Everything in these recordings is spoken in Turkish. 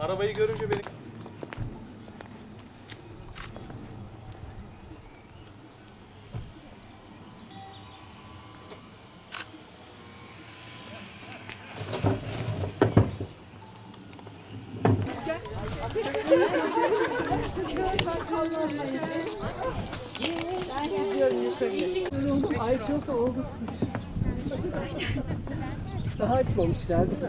Arabayı görünce beni... Ay çok oldu. Daha açmamışlar değil mi?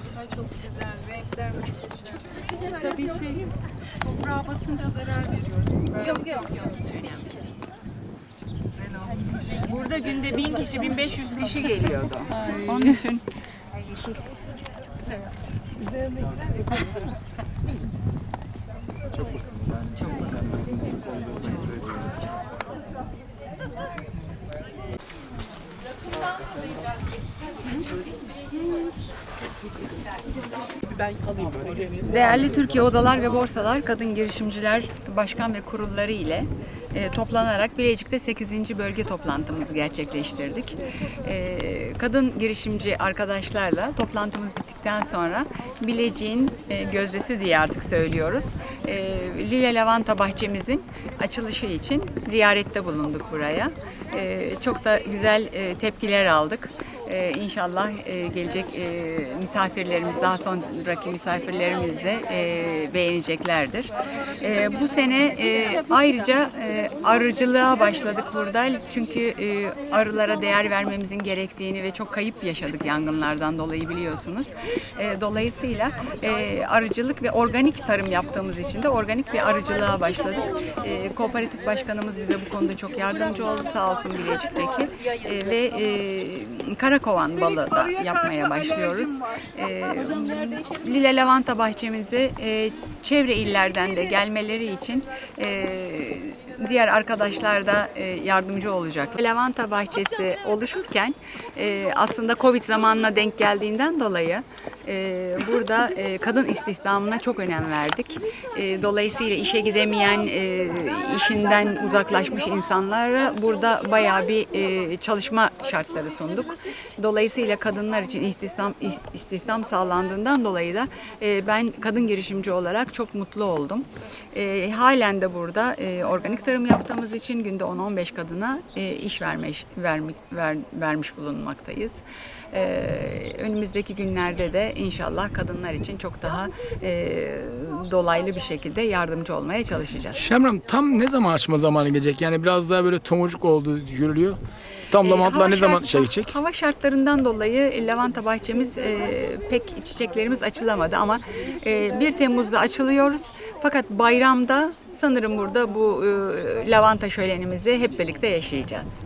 renkler muhteşem. Tabii şey, toprağa basınca zarar veriyoruz. Yok yok yok hiç önemli değil. Burada günde 1000 kişi 1500 kişi geliyordu. Onun için Ben alayım böyle. Değerli Türkiye Odalar ve Borsalar Kadın Girişimciler Başkan ve Kurulları ile e, toplanarak Bilecik'te 8. bölge toplantımızı gerçekleştirdik. E, kadın girişimci arkadaşlarla toplantımız bittikten sonra Bilecik'in e, gözdesi diye artık söylüyoruz. E, Lile Lavanta bahçemizin açılışı için ziyarette bulunduk buraya. E, çok da güzel e, tepkiler aldık. Ee, inşallah e, gelecek e, misafirlerimiz, daha sonraki misafirlerimiz de e, beğeneceklerdir. E, bu sene e, ayrıca e, arıcılığa başladık burada. Çünkü e, arılara değer vermemizin gerektiğini ve çok kayıp yaşadık yangınlardan dolayı biliyorsunuz. E, dolayısıyla e, arıcılık ve organik tarım yaptığımız için de organik bir arıcılığa başladık. E, kooperatif başkanımız bize bu konuda çok yardımcı oldu sağ olsun Bilecik'teki. E, ve e, karakovan balı da yapmaya başlıyoruz. E, Lile Lavanta bahçemizi e, çevre illerden de gelmeleri için e, diğer arkadaşlar da e, yardımcı olacak. Lavanta bahçesi oluşurken e, aslında Covid zamanına denk geldiğinden dolayı e, burada e, kadın istihdamına çok önem verdik. E, dolayısıyla işe gidemeyen, e, işinden uzaklaşmış insanlara burada bayağı bir e, çalışma şartları sunduk. Dolayısıyla kadınlar için istihdam, is- istihdam sağlandığından dolayı da e, ben kadın girişimci olarak çok mutlu oldum. E, halen de burada e, organik tarım yaptığımız için günde 10-15 kadına e, iş vermiş, vermi- ver, vermiş bulunmaktayız. E, önümüzdeki günlerde de inşallah kadınlar için çok daha e, dolaylı bir şekilde yardımcı olmaya çalışacağız. Şemram tam ne zaman açma zamanı gelecek? Yani biraz daha böyle tomurcuk olduğu görülüyor. Tam Ee, lavantalar ne zaman şey gidecek? Hava şartlarından dolayı lavanta bahçemiz e, pek çiçeklerimiz açılamadı ama e, 1 Temmuz'da açılıyoruz. Fakat bayramda sanırım burada bu e, lavanta şölenimizi hep birlikte yaşayacağız.